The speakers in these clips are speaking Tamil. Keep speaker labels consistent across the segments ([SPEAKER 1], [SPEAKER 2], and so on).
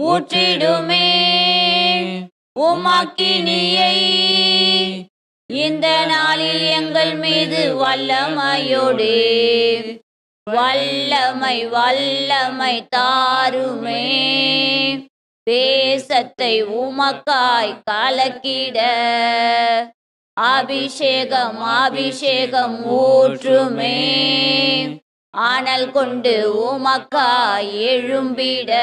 [SPEAKER 1] ஊற்றிடுமே. உமாக்கினியை. இந்த நாளில் எங்கள் மீது வல்லமையோடு. வல்லமை வல்லமை தாருமே. தேசத்தை உமக்காய் கலக்கிட. அபிஷேகம் அபிஷேகம் ஊற்றுமே. ஆனல் கொண்டு உமக்காய் எழும்பிட.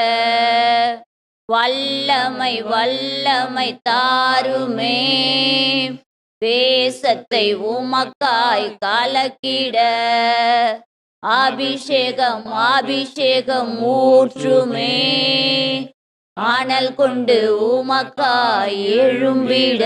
[SPEAKER 1] வல்லமை வல்லமை தாருமே. தேசத்தை உமக்காய் கலக்கிட. அபிஷேகம் அபிஷேகம் ஊற்றுமே. ஆனல் கொண்டு உமக்காய் எழும்பிட.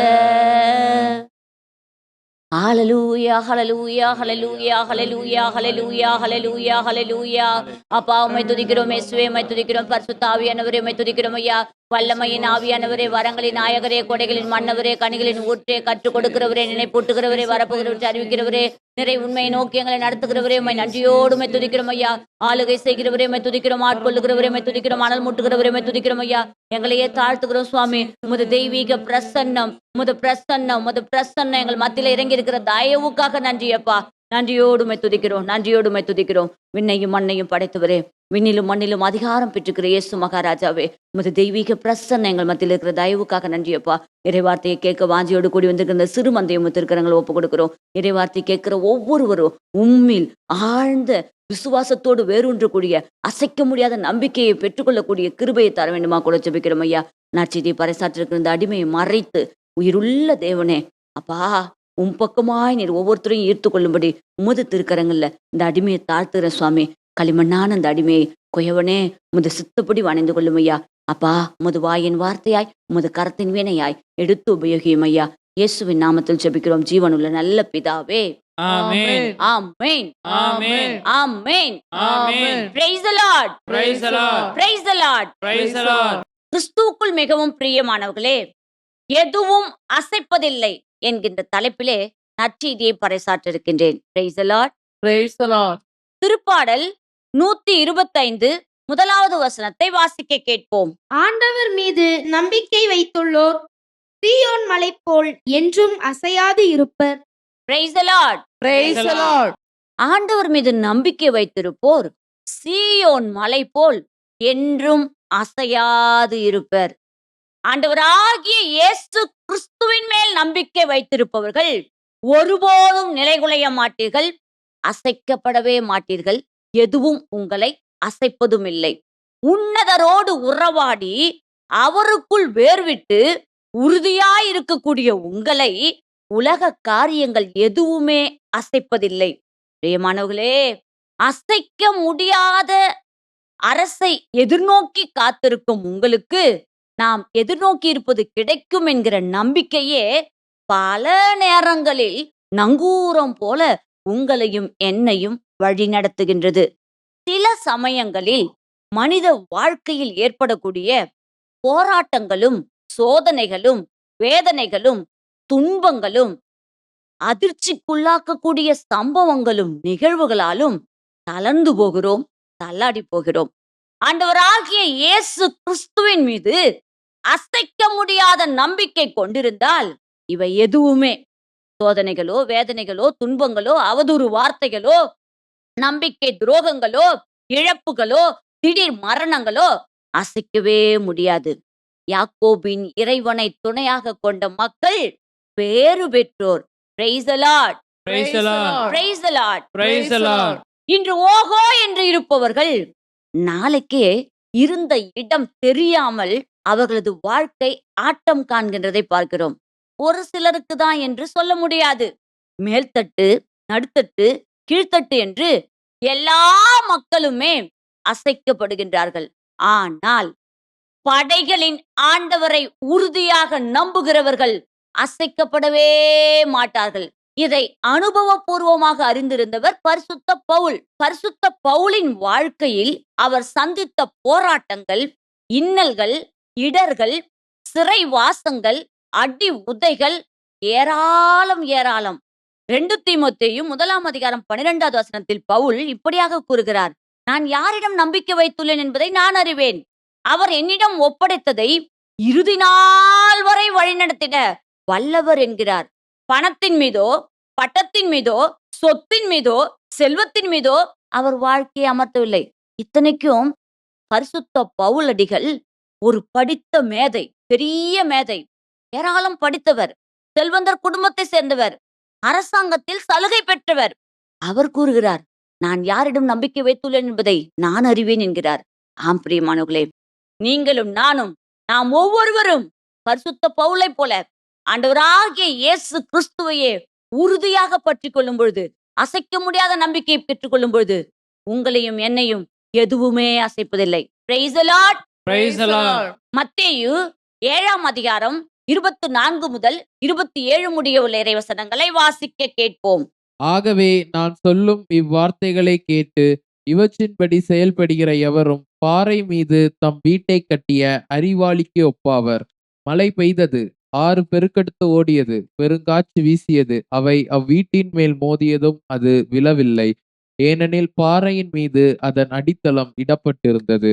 [SPEAKER 1] Hallelujah hallelujah hallelujah hallelujah hallelujah hallelujah hallelujah அப்பா உமை துதிக்கிறோம் இயேசுவே உமை துதிக்கிறோம் பரிசுத்தாவியானவரே உமை துதிக்கிறோம் ஐயா வல்லமையின் ஆவியானவரே வரங்களின் நாயகரே கொடைகளின் மன்னவரே கனிகளின் ஊற்றே கற்றுக் கொடுக்கிறவரே நினைப்பூட்டுகிறவரே வரப்போகிறவற்றை அறிவிக்கிறவரே நிறை உண்மையை நோக்கி எங்களை நடத்துகிறவரே உண்மை நன்றியோடுமை துதிக்கிறோம் ஐயா. ஆளுகை செய்கிறவரே உண்மை துதிக்கிறோம் ஆட்கொள்ளுகிறவரே துதிக்கிறோம் அனல் முட்டுகிறவரே உம்மை துதிக்கிறோம் ஐயா. எங்களையே தாழ்த்துகிறோம் சுவாமி. உமது தெய்வீக பிரசன்னம் உமது பிரசன்னம் உமது பிரசன்னம் எங்கள் மத்தியில இறங்கி இருக்கிற தயவுக்காக நன்றி அப்பா நன்றியோடுமை துதிக்கிறோம் நன்றியோடுமை துதிக்கிறோம். விண்ணையும் மண்ணையும் படைத்தவரே விண்ணிலும் மண்ணிலும் அதிகாரம் பெற்றுக்கிற இயேசு மகாராஜாவே உமது தெய்வீக பிரசன்ன எங்கள் மத்தியில் இருக்கிற தயவுக்காக நன்றியப்பா. இறைவார்த்தையை கேட்க வாஞ்சியோடு கூடி வந்திருக்கிற இந்த சிறு மந்தையும் இருக்கிறவங்களை ஒப்பு கொடுக்கிறோம் இறைவார்த்தை கேட்கிற ஒவ்வொருவரும் உம்மில் ஆழ்ந்த விசுவாசத்தோடு வேரூன்றக்கூடிய அசைக்க முடியாத நம்பிக்கையை பெற்றுக்கொள்ளக்கூடிய கிருபையை தர வேண்டுமா கூட ஜபிக்கிறோம் ஐயா. நற்செய்தியை பறைசாற்றிருக்கிற இந்த அடிமையை மறைத்து உயிருள்ள தேவனே அப்பா உம் பக்கமாய் நீர் ஒவ்வொருத்தரையும் ஈர்த்து கொள்ளும்படி உமது திருக்கரங்கள்ல இந்த அடிமையை தாழ்த்துகிற சுவாமி களிமண்ணான இந்த அடிமையை கொயவனே உமது சித்தப்படி வணைந்து கொள்ளும் ஐயா அப்பா உமது வாயின் வார்த்தையாய் உமது கரத்தின் வீணையாய் எடுத்து உபயோகியும் ஐயா. இயேசுவின் நாமத்தில் ஜெபிக்கிறோம். ஜீவனுள்ள நல்ல பிதாவே.
[SPEAKER 2] ஆமென்.
[SPEAKER 1] ஆமென்.
[SPEAKER 2] ஆமென்.
[SPEAKER 1] ஆமென்.
[SPEAKER 2] ஆமென்.
[SPEAKER 1] Praise the lord.
[SPEAKER 2] Praise the Lord.
[SPEAKER 1] praise the lord.
[SPEAKER 2] Praise the Lord.
[SPEAKER 1] கிறிஸ்துவுக்குள் மிகவும் பிரியமானவர்களே எதுவும் அசைப்பதில்லை. என்கின்ற தலைப்பிலே நற்செய்தியை பறைசாற்றிருக்கின்றேன் Praise the Lord.
[SPEAKER 2] Praise the Lord.
[SPEAKER 1] திருப்பாடல் நூத்தி இருபத்தைந்து முதலாவது வசனத்தை வாசிக்க கேட்போம்
[SPEAKER 3] ஆண்டவர் மீது நம்பிக்கை வைத்துள்ளோர் சீயோன் மலை போல் என்றும் அசையாது இருப்பர்
[SPEAKER 1] Praise the Lord.
[SPEAKER 2] Praise the Lord.
[SPEAKER 1] ஆண்டவர் மீது நம்பிக்கை வைத்திருப்போர் சீயோன் மலை போல் என்றும் அசையாது இருப்பர் ஆண்டவராகிய இயேசு கிறிஸ்துவின் மேல் நம்பிக்கை வைத்திருப்பவர்கள் ஒருபோதும் நிலைகுலைய மாட்டீர்கள் அசைக்கப்படவே மாட்டீர்கள் எதுவும் உங்களை அசைப்பதும் இல்லை உன்னதரோடு உறவாடி அவருக்குள் வேர்விட்டு உறுதியாய் இருக்கக்கூடிய உங்களை உலக காரியங்கள் எதுவுமே அசைப்பதில்லை. பிரியமானவர்களே அசைக்க முடியாத அரசை எதிர்நோக்கி காத்திருக்கும் உங்களுக்கு நாம் எதிர்நோக்கி இருப்பது கிடைக்கும் என்கிற நம்பிக்கையே பல நேரங்களில் நங்கூரம் போல உங்களையும் என்னையும் வழிநடத்துகின்றது. சில சமயங்களில் மனித வாழ்க்கையில் ஏற்படக்கூடிய போராட்டங்களும் சோதனைகளும் வேதனைகளும் துன்பங்களும் அதிர்ச்சிக்குள்ளாக்கக்கூடிய சம்பவங்களும் நிகழ்வுகளாலும் தளர்ந்து போகிறோம் தள்ளாடி போகிறோம். ஆண்டவராகிய இயேசு கிறிஸ்துவின் மீது அசைக்க முடியாத நம்பிக்கை கொண்டிருந்தால் இவை எதுவுமே சோதனைகளோ வேதனைகளோ துன்பங்களோ அவதூறு வார்த்தைகளோ நம்பிக்கை துரோகங்களோ இழப்புகளோ திடீர் மரணங்களோ அசைக்கவே முடியாது. யாக்கோபின் இறைவனை துணையாக கொண்ட மக்கள் பேறு பெற்றோர். இன்று ஓஹோ என்று இருப்பவர்கள் நாளைக்கே இருந்த இடம் தெரியாமல் அவர்களது வாழ்க்கை ஆட்டம் காண்கின்றதை பார்க்கிறோம். ஒரு சிலருக்கு தான் என்று சொல்ல முடியாது. மேல்தட்டு நடுத்தட்டு கீழ்த்தட்டு என்று எல்லா மக்களுமே அசைக்கப்படுகின்றார்கள். ஆனால் படைகளின் ஆண்டவரை உறுதியாக நம்புகிறவர்கள் அசைக்கப்படவே மாட்டார்கள். இதை அனுபவபூர்வமாக அறிந்திருந்தவர் பரிசுத்த பவுல். பரிசுத்த பவுலின் வாழ்க்கையில் அவர் சந்தித்த போராட்டங்கள் இன்னல்கள் இடர்கள் சிறை வாசங்கள் அடி உதைகள் ஏராளம் ஏராளம். ரெண்டு தீமத்தையும் முதலாம் அதிகாரம் பன்னிரெண்டாவது வசனத்தில் பவுல் இப்படியாக கூறுகிறார் நான் யாரிடம் நம்பிக்கை வைத்துள்ளேன் என்பதை நான் அறிவேன். அவர் என்னிடம் ஒப்படைத்ததை இறுதி நாள் வரை வழிநடத்திட வல்லவர் என்கிறார். பணத்தின் மீதோ பட்டத்தின் மீதோ சொத்தின் மீதோ செல்வத்தின் மீதோ அவர் வாழ்க்கையை அமர்த்தவில்லை. இத்தனைக்கும் பரிசுத்த பவுலடிகள் ஒரு படித்த மேதை பெரிய மேதை ஏராளம் படித்தவர் செல்வந்தர் குடும்பத்தை சேர்ந்தவர் அரசாங்கத்தில் சலுகை பெற்றவர். அவர் கூறுகிறார் நான் யாரிடம் நம்பிக்கை வைத்துள்ளேன் என்பதை நான் அறிவேன் என்கிறார். ஆம் பிரியமானவர்களே நீங்களும் நானும் நாம் ஒவ்வொருவரும் பரிசுத்த பவுலை போல ஆண்டவராகிய இயேசு கிறிஸ்துவையே உறுதியாக பற்றி கொள்ளும் பொழுது அசைக்க முடியாத நம்பிக்கையை பெற்றுக்கொள்ளும் பொழுது உங்களையும் என்னையும் எதுவுமே அசைப்பதில்லை. Praise மத்தேயு ஏழாம் அதிகாரம் இருபத்தி நான்கு முதல் இருபத்தி ஏழு முடிய உள்ள இறைவசனங்களை வாசிக்க கேட்போம்.
[SPEAKER 4] ஆகவே நான் சொல்லும் இவ்வார்த்தைகளை கேட்டு இவற்றின்படி செயல்படுகிற எவரும் பாறை மீது தம் வீட்டை கட்டிய அறிவாளிக்கு ஒப்பாவர். மழை பெய்தது ஆறு பெருக்கெடுத்து ஓடியது பெருங்காற்று வீசியது அவை அவ்வீட்டின் மேல் மோதியதும் அது விழவில்லை. ஏனெனில் பாறையின் மீது அதன் அடித்தளம் இடப்பட்டிருந்தது.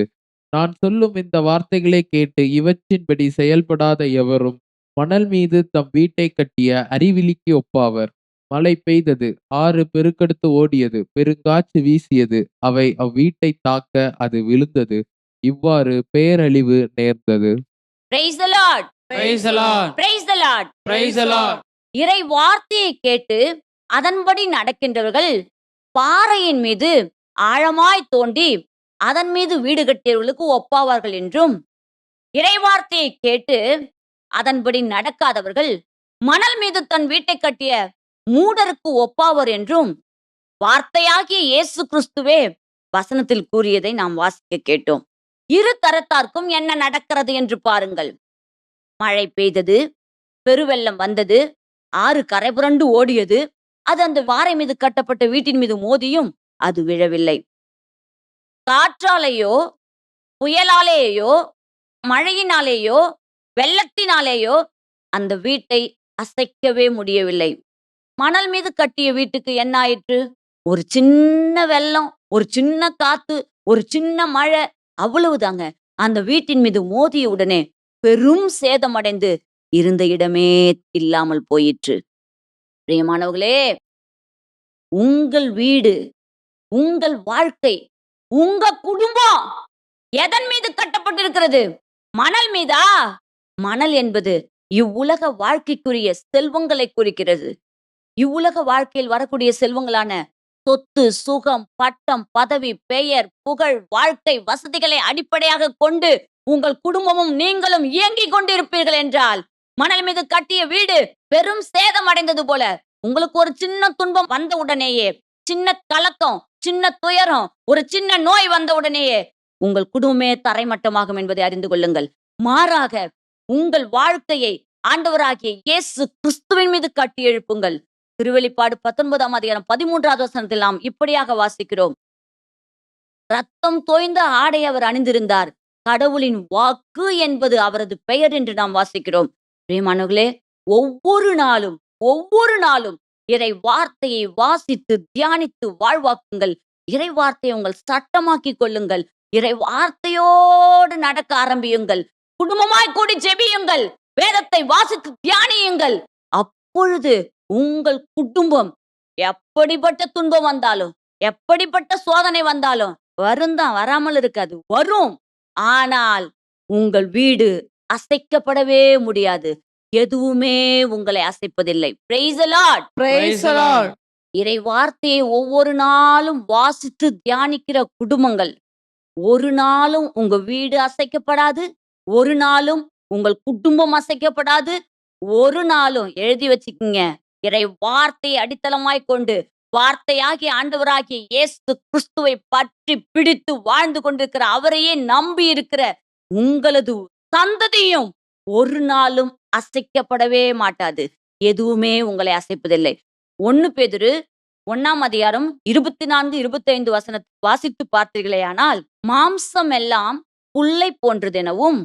[SPEAKER 4] நான் சொல்லும் இந்த வார்த்தைகளை கேட்டு இவற்றின்படி செயல்படாத எவரும் மணல் மீது தம் வீட்டை கட்டிய அறிவிலிக்கு ஒப்பாவர் மழை பெய்தது ஆறு பெருக்கெடுத்து ஓடியது பெருங்காற்று வீசியது அவை அவ்வீட்டை தாக்க அது விழுந்தது இவ்வாறு பேரழிவு நேர்ந்தது
[SPEAKER 1] Praise the Lord.
[SPEAKER 2] Praise the Lord.
[SPEAKER 1] Praise the Lord.
[SPEAKER 2] Praise the Lord.
[SPEAKER 1] இறை வார்த்தையை கேட்டு அதன்படி நடக்கின்றவர்கள் பாறையின் மீது ஆழமாய் தோண்டி அதன் மீது வீடு கட்டியவர்களுக்கு ஒப்பாவார்கள் என்றும் இறைவார்த்தையை கேட்டு அதன்படி நடக்காதவர்கள் மணல் மீது தன் வீட்டை கட்டிய மூடருக்கு ஒப்பாவர் என்றும் வார்த்தையாகிய இயேசு கிறிஸ்துவே வசனத்தில் கூறியதை நாம் வாசிக்க கேட்டோம். இரு தரத்தார்க்கும் என்ன நடக்கிறது என்று பாருங்கள். மழை பெய்தது பெருவெள்ளம் வந்தது ஆறு கரை புரண்டு ஓடியது அது அந்த வாரை மீது கட்டப்பட்ட வீட்டின் மீது மோதியும் அது விழவில்லை. காற்றாலேயோ புயலாலேயோ மழையினாலேயோ வெள்ளத்தினாலேயோ அந்த வீட்டை அசைக்கவே முடியவில்லை. மணல் மீது கட்டிய வீட்டுக்கு என்ன ஆயிற்று? ஒரு சின்ன வெள்ளம் ஒரு சின்ன காத்து ஒரு சின்ன மழை அவ்வளவுதாங்க. அந்த வீட்டின் மீது மோதிய உடனே பெரும் சேதமடைந்து இருந்த இடமே இல்லாமல் போயிற்று. பிரியமானவர்களே உங்கள் வீடு உங்கள் வாழ்க்கை உங்க குடும்பம் எதன் மீது கட்டப்பட்டிருக்கிறது? மணல் மீதா? மணல் என்பது இவ்வுலக வாழ்க்கைக்குரிய செல்வங்களை குறிக்கிறது. இவ்வுலக வாழ்க்கையில் வரக்கூடிய செல்வங்களான சொத்து சுகம் பட்டம் பதவி பெயர் புகழ் வாழ்க்கை வசதிகளை அடிப்படையாக கொண்டு உங்கள் குடும்பமும் நீங்களும் இயங்கிக் கொண்டிருப்பீர்கள் என்றால் மணல் மீது கட்டிய வீடு பெரும் சேதம் அடைந்தது போல உங்களுக்கு ஒரு சின்ன துன்பம் வந்த உடனேயே சின்ன கலக்கம் சின்ன துயரம் ஒரு சின்ன நோய் வந்த உடனேயே உங்கள் குடும்பமே தரைமட்டமாகும் என்பதை அறிந்து கொள்ளுங்கள். மாறாக உங்கள் வாழ்க்கையை ஆண்டவராகிய இயேசு கிறிஸ்துவின் மீது கட்டி எழுப்புங்கள். திருவெளிப்பாடு பத்தொன்பதாம் அதிகாரம் பதிமூன்றாவது வசனத்தில் நாம் இப்படியாக வாசிக்கிறோம். ரத்தம் தோய்ந்த ஆடை அவர் அணிந்திருந்தார். கடவுளின் வாக்கு என்பது அவரது பெயர் என்று நாம் வாசிக்கிறோம். பிரியமானவர்களே ஒவ்வொரு நாளும் ஒவ்வொரு நாளும் இறை வார்த்தையை வாசித்து தியானித்து வாழ்வாக்குங்கள். இறை வார்த்தையை உங்கள் சட்டமாக்கிக் கொள்ளுங்கள். இறை வார்த்தையோடு நடக்க ஆரம்பியுங்கள். குடும்பமாய் கூடி ஜெபியுங்கள். வேதத்தை வாசித்து தியானியுங்கள். அப்பொழுது உங்கள் குடும்பம் எப்படிப்பட்ட துன்பம் வந்தாலும் எப்படிப்பட்ட சோதனை வந்தாலும் வரும் தான் வராமல் இருக்காது வரும். ஆனால் உங்கள் வீடு அசைக்கப்படவே முடியாது. எதுவுமே உங்களை அசைப்பதில்லை. இறை வார்த்தையை ஒவ்வொரு நாளும் வாசித்து தியானிக்கிற குடும்பங்கள். ஒரு நாளும் உங்க வீடு அசைக்கப்படாது ஒரு நாளும் உங்கள் குடும்பம் அசைக்கப்படாது ஒரு நாளும் எழுதி வச்சுக்கிங்க. இறை வார்த்தையை அடித்தளமாய் கொண்டு வார்த்தையாகிய ஆண்டவராகிய இயேசு கிறிஸ்துவை பற்றி பிடித்து வாழ்ந்து கொண்டிருக்கிற அவரையே நம்பி இருக்கிற உங்களது சந்ததியும் ஒரு நாளும் அசைக்கப்படவே மாட்டாது. எதுவுமே உங்களை அசைப்பதில்லை. ஒன்னு பேதுரு ஒன்னாம் அதிகாரம் இருபத்தி நான்கு இருபத்தி ஐந்து வசன வாசித்து பார்த்தீர்களேயானால் மாம்சம் எல்லாம் புல்லை போன்றதெனவும்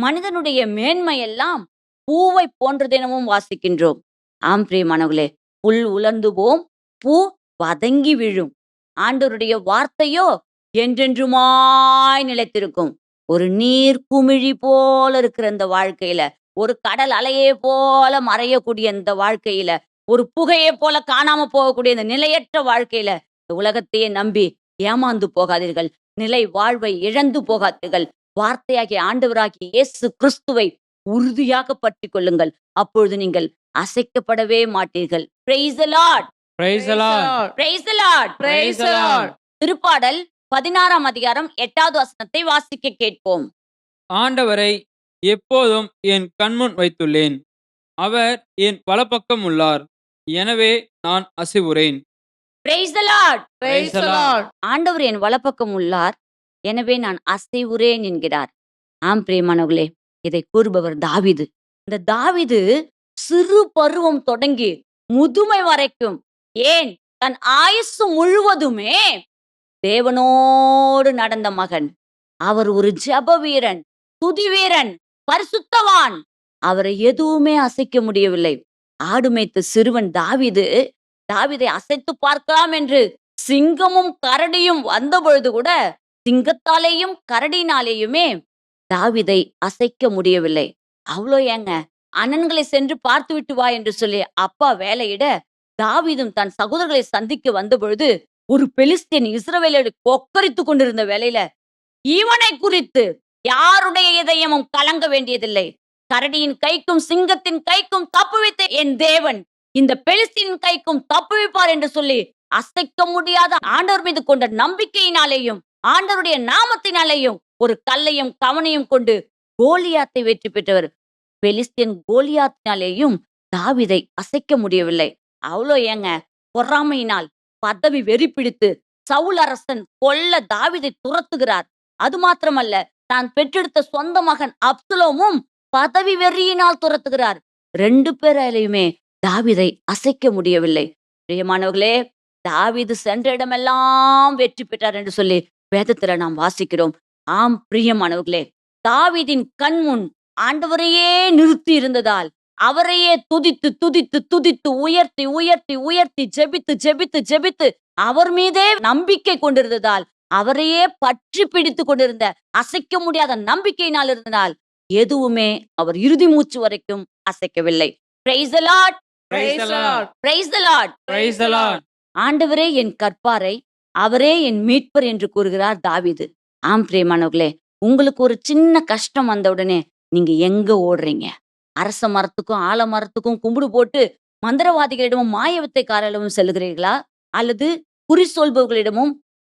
[SPEAKER 1] மனிதனுடைய மேன்மை எல்லாம் பூவை போன்றதெனவும் வாசிக்கின்றோம். ஆம் பிரியமானவர்களே புல் உலர்ந்துவோம் பூ வதங்கி விழும். ஆண்டவருடைய வார்த்தையோ என்றென்றுமாய் நிலைத்திருக்கும். ஒரு நீர் குமிழி போல இருக்கிற இந்த வாழ்க்கையில ஒரு கடல் அலையே போல மறையக்கூடிய இந்த வாழ்க்கையில ஒரு புகையை போல காணாம போகக்கூடிய இந்த நிலையற்ற வாழ்க்கையில இந்த உலகத்தையே நம்பி ஏமாந்து போகாதீர்கள் நிலை வாழ்வை இழந்து போகாதீர்கள் வார்த்தையாகிய ஆண்டவராகிய இயேசு கிறிஸ்துவை உறுதியாக பற்றி கொள்ளுங்கள் அப்பொழுது நீங்கள் அசைக்கப்படவே மாட்டீர்கள் Praise the Lord.
[SPEAKER 2] Praise the Lord.
[SPEAKER 1] Praise the Lord.
[SPEAKER 2] Praise the Lord.
[SPEAKER 1] திருப்பாடல் பதினாறாம் அதிகாரம் எட்டாவது வசனத்தை வாசிக்க கேட்போம்
[SPEAKER 5] ஆண்டவரை எப்போதும் என் கண்முன் வைத்துள்ளேன். அவர் என் வலப்பக்கம் உள்ளார். எனவே நான் அசைவுறேன்.
[SPEAKER 1] Praise the Lord.
[SPEAKER 2] Praise the Lord.
[SPEAKER 1] ஆண்டவர் என் வலப்பக்கம் உள்ளார். எனவே நான் அசைவுறேன் என்கிறார். ஆம் பிரியமானவர்களே இதை கூறுபவர் தாவீது. இந்த தாவீது சிறு பருவம் தொடங்கி முதுமை வரைக்கும் ஏன்? தன் ஆயுசு முழுவதுமே தேவனோடு நடந்த மகன். அவர் ஒரு ஜெப வீரன் துதி வீரன் பரிசுத்தவான். அவரை எதுவுமே அசைக்க முடியவில்லை. ஆடு மேய்த்த சிறுவன் தாவிது தாவிதை அசைத்து பார்க்கலாம் என்று சிங்கமும் கரடியும் வந்த பொழுது கூட சிங்கத்தாலேயும் கரடினாலேயுமே தாவிதை அசைக்க முடியவில்லை. அவ்வளோ ஏங்க அண்ணன்களை சென்று பார்த்து விட்டு வா என்று சொல்லி அப்பா வேலையிட தாவிதும் தன் சகோதரர்களை சந்திக்க வந்த பொழுது ஒரு பெலிஸ்தீன் இஸ்ரவேலோடு கொக்கரித்து கொண்டிருந்த வேலையில இவனை குறித்து யாருடைய இதயமும் கலங்க வேண்டியதில்லை. கரடியின் கைக்கும் சிங்கத்தின் கைக்கும் தப்புவித்த என் தேவன் இந்த பெலிஸ்தீன் கைக்கும் தப்புவிப்பார் என்று சொல்லி அசைக்க முடியாத ஆண்டவர் மீது கொண்ட நம்பிக்கையினாலேயும் ஆண்டவருடைய நாமத்தினாலேயும் ஒரு கல்லையும் கவனையும் கொண்டு கோலியாத்தை வெற்றி பெற்றவர். பெலிஸ்தீன் கோலியாத்தினாலேயும் தாவிதை அசைக்க முடியவில்லை. அவ்வளோ ஏங்க பொறாமையினால் பதவி வெறி பிடித்து சவுல் அரசன் கொல்ல தாவிதை துரத்துகிறார். அது மாத்திரமல்ல தான் பெற்றெடுத்த சொந்த மகன் அப்சுலோமும் பதவி வெறியினால் துரத்துகிறார். ரெண்டு பேராலையுமே தாவிதை அசைக்க முடியவில்லை. பிரியமானவர்களே தாவிது சென்ற இடமெல்லாம் வெற்றி பெற்றார் என்று சொல்லி வேதத்துல நாம் வாசிக்கிறோம். ஆம் பிரியமானவர்களே தாவிதின் கண் முன் ஆண்டவரையே நிறுத்தி இருந்ததால் அவரையே துதித்து துதித்து துதித்து உயர்த்தி உயர்த்தி உயர்த்தி ஜெபித்து ஜெபித்து ஜெபித்து அவர் மீதே நம்பிக்கை கொண்டிருந்ததால் அவரையே பற்றி பிடித்து கொண்டிருந்த அசைக்க முடியாத நம்பிக்கையினால் இருந்ததால் எதுவுமே அவர் இறுதி மூச்சு வரைக்கும் அசைக்கவில்லை Praise the Lord.
[SPEAKER 2] Praise the Lord.
[SPEAKER 1] Praise the Lord.
[SPEAKER 2] Praise the Lord.
[SPEAKER 1] ஆண்டவரே என் கற்பாரை அவரே என் மீட்பர் என்று கூறுகிறார் தாவீது ஆம் பிரியமானவர்களே உங்களுக்கு ஒரு சின்ன கஷ்டம் வந்த உடனே நீங்க எங்க ஓடுறீங்க அரச மரத்துக்கும் ஆல மரத்துக்கும் கும்பிடு போட்டு மந்திரவாதிகளிடமும் மாயவித்தைக்காரரிடமும் செல்லுகிறீர்களா அல்லது குறி சொல்பவர்களிடமும்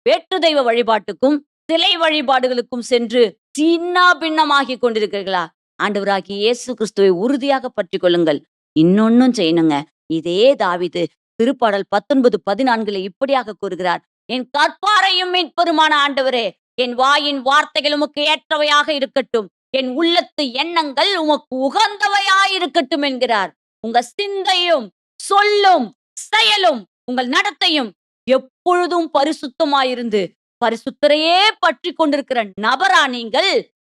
[SPEAKER 1] வேற்று தெய்வ வழிபாட்டுக்கும் சிலை வழிபாடுகளுக்கும் சென்று சின்னா பின்னமாகி கொண்டிருக்கிறீர்களா? ஆண்டவராகி இயேசு கிறிஸ்துவை உறுதியாக பற்றி கொள்ளுங்கள் இன்னொன்னும் செய்யணுங்க. இதே தாவிது திருப்பாடல் பத்தொன்பது பதினான்குல இப்படியாக கூறுகிறார். என் கற்பாரையும் மீட்பெருமான ஆண்டவரே என் வாயின் வார்த்தைகள் உமக்கு ஏற்றவையாக இருக்கட்டும். என் உள்ளத்து எண்ணங்கள் உமக்கு உகந்தவையாய் இருக்கட்டும் என்கிறார். உங்க சிந்தையும் சொல்லும் செயலும் உங்கள் நடத்தையும் எப்பொழுதும் பரிசுத்தமாயிருந்து பரிசுத்தரையே பற்றி கொண்டிருக்கிற நபரா நீங்கள்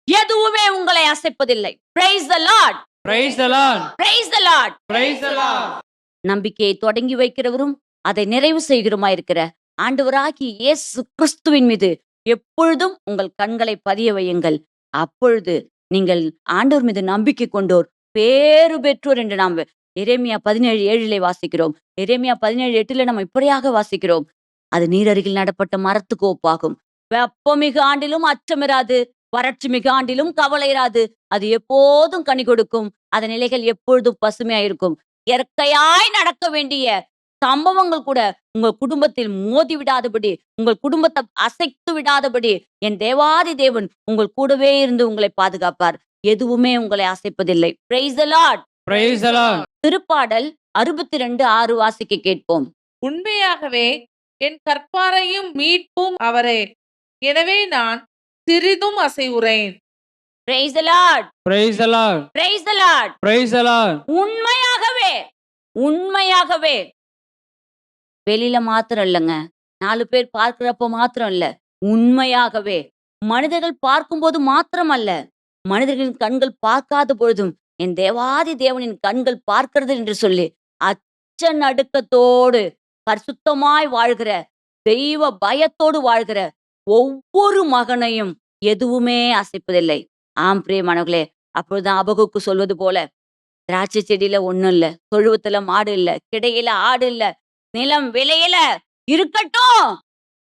[SPEAKER 1] எதுவுமே உங்களை அசைப்பதில்லை praise the lord
[SPEAKER 2] Praise the Lord.
[SPEAKER 1] Praise the lord
[SPEAKER 2] Praise the Lord.
[SPEAKER 1] நம்பிக்கையை தொடங்கி வைக்கிறவரும் அதை நிறைவு செய்கிறோமாயிருக்கிற ஆண்டவராகி இயேசு கிறிஸ்துவின் மீது எப்பொழுதும் உங்கள் கண்களை பதிய வையுங்கள் அப்பொழுது நீங்கள் ஆண்டவர் மீது நம்பிக்கை கொண்டோர் பேறு பெற்றோர் என்று நாம் எரேமியா பதினேழு ஏழிலே வாசிக்கிறோம். எரேமியா பதினேழு எட்டுல நம்ம இப்படியாக வாசிக்கிறோம். அது நீரருகில் நடப்பட்ட மரத்துக்கு ஒப்பாகும் வெப்பமிகு ஆண்டிலும் அச்சமிராது. வறட்சி மிகு ஆண்டிலும் கவலையிறாது அது எப்போதும் கனி கொடுக்கும். அதன் நிலைகள் எப்பொழுதும் பசுமையாயிருக்கும். இயற்கையாய் நடக்க வேண்டிய சம்பவங்கள் கூட உங்கள் குடும்பத்தில் மோதி விடாதபடி உங்கள் குடும்பத்தை அசைத்து விடாதபடி என் தேவாதி தேவன் உங்கள் கூடவே இருந்து உங்களை பாதுகாப்பார். எதுவுமே உங்களை அசைப்பதில்லை. Praise lord Lord.
[SPEAKER 2] Praise the Lord.
[SPEAKER 1] திருப்பாடல் அறுபத்தி ரெண்டு ஆறு வாசிக்க கேட்போம்
[SPEAKER 6] உண்மையாகவே என் கற்பாரையும் மீட்பும் அவரே எனவே நான் சிறிதும் அசைவுறேன்
[SPEAKER 1] Praise the Lord.
[SPEAKER 2] Praise the Lord.
[SPEAKER 1] Praise the Lord.
[SPEAKER 2] Praise the Lord.
[SPEAKER 1] உண்மையாகவே உண்மையாகவே வெளியில மாத்திரம் இல்லைங்க நாலு பேர் பார்க்கிறப்ப மாத்திரம் இல்ல உண்மையாகவே மனிதர்கள் பார்க்கும்போது மாத்திரம் அல்ல மனிதர்களின் கண்கள் பார்க்காத பொழுதும் என் தேவாதி தேவனின் கண்கள் பார்க்கிறது என்று சொல்லி அச்ச நடுக்கத்தோடு பரிசுத்தமாய் வாழ்கிற தெய்வ பயத்தோடு வாழ்கிற ஒவ்வொரு மகனையும் எதுவுமே அசைப்பதில்லை. ஆம் பிரியமானவர்களே அப்பொழுதுதான் அபகுக்கு சொல்வது போல திராட்சை செடியில ஒண்ணும் இல்ல தொழுவத்துல மாடு இல்ல கிடையில ஆடு இல்ல நிலம் விளையல இருக்கட்டும்.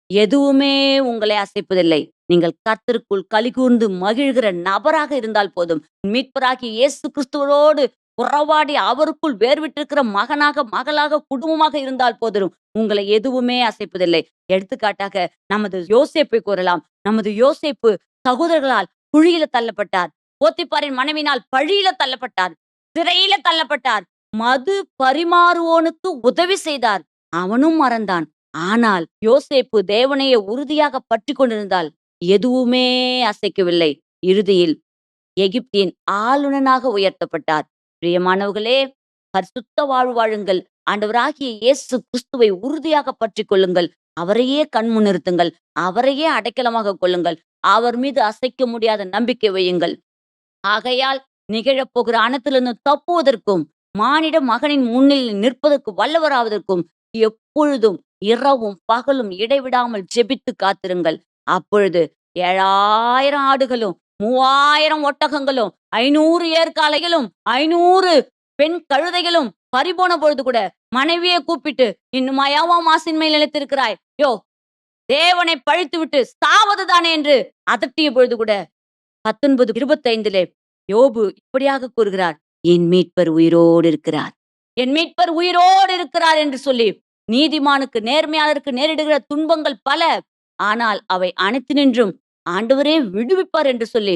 [SPEAKER 1] எதுவுமே உங்களை அசைப்பதில்லை. நீங்கள் கர்த்தருக்குள் கலிகூர்ந்து மகிழ்கிற நபராக இருந்தால் போதும். மீட்பராகி இயேசு கிறிஸ்துவோடு உறவாடி அவருக்குள் வேர்விட்டிருக்கிற மகனாக மகளாக குடும்பமாக இருந்தால் போதும். உங்களை எதுவுமே அசைப்பதில்லை. எடுத்துக்காட்டாக நமது யோசேப்பை கூறலாம். நமது யோசேப்பு சகோதரர்களால் குழியில தள்ளப்பட்டார். போத்திப்பாரின் மனைவினால் பழியில தள்ளப்பட்டார். சிறையில தள்ளப்பட்டார். மது பரிமாறுவோனுக்கு உதவி செய்தார். அவனும் மறந்தான். ஆனால் யோசேப்பு தேவனையே உறுதியாக பற்றி கொண்டிருந்தால் எதுவுமே அசைக்கவில்லை. இறுதியில் எகிப்தின் ஆளுநனாக உயர்த்தப்பட்டார். பிரியமானவர்களே பரிசுத்த வாழ்வு வாழுங்கள். ஆண்டவராகிய இயேசு கிறிஸ்துவை உறுதியாக பற்றி கொள்ளுங்கள். அவரையே கண்முன்னிறுத்துங்கள் அவரையே அடைக்கலமாக கொள்ளுங்கள். அவர் மீது அசைக்க முடியாத நம்பிக்கை வையுங்கள். ஆகையால் நிகழப்போகிற அனத்திலிருந்து தப்புவதற்கும் மானிட மகனின் முன்னில் நிற்பதற்கு வல்லவராவதற்கும் எப்பொழுதும் இரவும் பகலும் இடைவிடாமல் ஜெபித்து காத்திருங்கள். அப்பொழுது ஏழாயிரம் ஆடுகளும் மூவாயிரம் ஒட்டகங்களும் ஐநூறு ஏற்காலைகளும் ஐநூறு பெண் கழுதைகளும் பறிபோன பொழுது கூட மனைவியை கூப்பிட்டு இன்னும் அயாவா மாசின் மேல் நிலைத்திருக்கிறாய்? யோ தேவனை பழித்து விட்டு சாவதுதானே என்று அதட்டிய பொழுது கூட பத்தொன்பது இருபத்தைந்திலே யோபு இப்படியாக கூறுகிறார் என் மீட்பர் உயிரோடு இருக்கிறார். என் மீட்பர் உயிரோடு இருக்கிறார் என்று சொல்லி நீதிமானுக்கு நேர்மையாளருக்கு நேரிடுகிற துன்பங்கள் பல ஆனால் அவை அனைத்து நின்றும் ஆண்டவரே விடுவிப்பார் என்று சொல்லி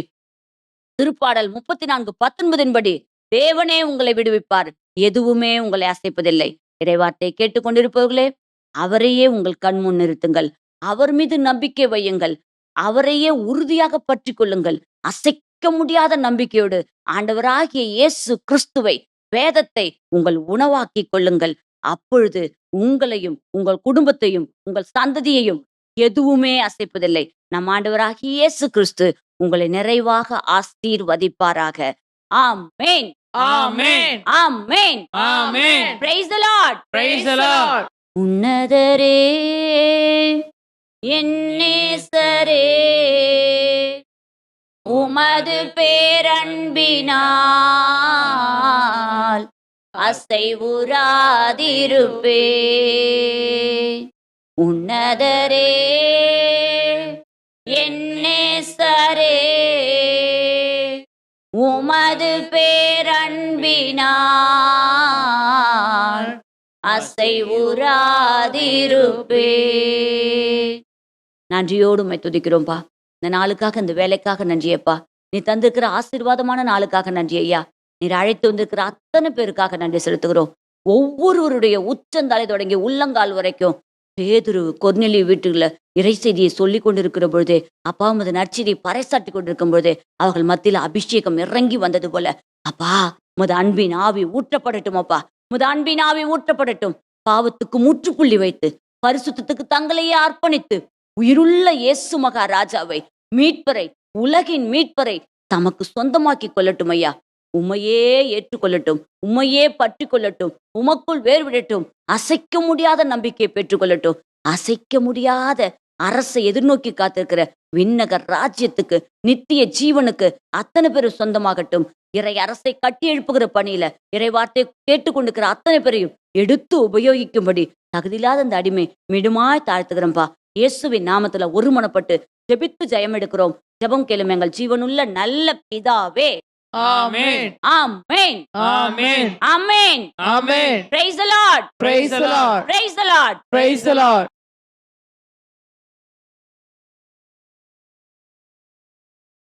[SPEAKER 1] திருப்பாடல் முப்பத்தி நான்கு பத்தொன்பதின் படி தேவனே உங்களை விடுவிப்பார். எதுவுமே உங்களை அசைப்பதில்லை. இறைவார்த்தை கேட்டுக்கொண்டிருப்பவர்களே அவரையே உங்கள் கண் முன் நிறுத்துங்கள். அவர் மீது நம்பிக்கை வையுங்கள். அவரையே உறுதியாக பற்றி கொள்ளுங்கள் அசைக்க முடியாத நம்பிக்கையோடு ஆண்டவராகிய இயேசு கிறிஸ்துவை வேதத்தை உங்கள் உணவாக்கிக் கொள்ளுங்கள். அப்பொழுது உங்களையும் உங்கள் குடும்பத்தையும் உங்கள் சந்ததியையும் எதுவுமே அசைப்பதில்லை. நம் ஆண்டவராகிய இயேசு கிறிஸ்து உங்களை நிறைவாக ஆசீர்வதிப்பாராக. ஆமென்.
[SPEAKER 6] ஆமென்.
[SPEAKER 1] ஆமென்.
[SPEAKER 5] ஆமென்.
[SPEAKER 1] Praise the Lord.
[SPEAKER 5] Praise the Lord.
[SPEAKER 1] உன்னதரே என் நேசரே உமது பேரன்பினால் அசைவுறாதிருப்பே. உன்னதரே என்னே சரே. உமது பேரன்பினால் அசைவுறாதிருப்பே நன்றியோடு உண்மை துதிக்கிறோம்ப்பா இந்த நாளுக்காக இந்த வேலைக்காக நன்றியப்பா நீ தந்திருக்கிற ஆசீர்வாதமான நாளுக்காக நன்றி ஐயா. நீர் அழைத்து வந்திருக்கிற அத்தனை பேருக்காக நன்றி செலுத்துகிறோம். ஒவ்வொருவருடைய உச்சந்தலை தொடங்கி உள்ளங்கால் வரைக்கும் பேதுரு கொர்நெலி வீட்டுல இறை செய்தியை சொல்லி கொண்டிருக்கிற பொழுதே அப்பா உமது நற்செய்தியை பறைசாட்டி கொண்டிருக்கும் பொழுதே அவர்கள் மத்தியில் அபிஷேகம் இறங்கி வந்தது போல அப்பா உமது அன்பின் ஆவி ஊற்றப்படட்டும் அப்பா. உமது அன்பின் ஆவி ஊற்றப்படட்டும். பாவத்துக்கு முற்றுப்புள்ளி வைத்து பரிசுத்தத்துக்கு தங்களையே அர்ப்பணித்து உயிருள்ள இயேசு மகா ராஜாவை மீட்பரை உலகின் மீட்பரை தமக்கு சொந்தமாக்கி கொள்ளட்டும் ஐயா. உமையே ஏற்றுக்கொள்ளட்டும் உமையே பற்றி கொள்ளட்டும் உமக்குள் வேர்விடட்டும் அசைக்க முடியாத நம்பிக்கையை பெற்றுக்கொள்ளட்டும். அசைக்க முடியாத அரசை எதிர்நோக்கி காத்திருக்கிற விண்ணகர் ராஜ்யத்துக்கு நித்திய ஜீவனுக்கு அத்தனை பேரும் சொந்தமாகட்டும். இறை அரசை கட்டி எழுப்புகிற பணியில இறை வார்த்தை கேட்டுக்கொண்டிருக்கிற அத்தனை பேரையும் எடுத்து உபயோகிக்கும்படி தகுதியில்லாத அந்த அடிமை மிடுமாய் தாழ்த்துகிறோம்பா. இயேசுவின் நாமத்துல ஒருமனப்பட்டு ஜெபித்து ஜெயம் எடுக்கிறோம் ஜெபம் கேளும் எங்கள் ஜீவனுள்ள நல்ல பிதாவே.
[SPEAKER 6] Amen.
[SPEAKER 1] Amen.
[SPEAKER 5] Amen.
[SPEAKER 1] Amen.
[SPEAKER 6] Amen.
[SPEAKER 1] Praise the Lord.
[SPEAKER 6] Praise the Lord.
[SPEAKER 1] Praise the Lord.
[SPEAKER 6] Praise the Lord.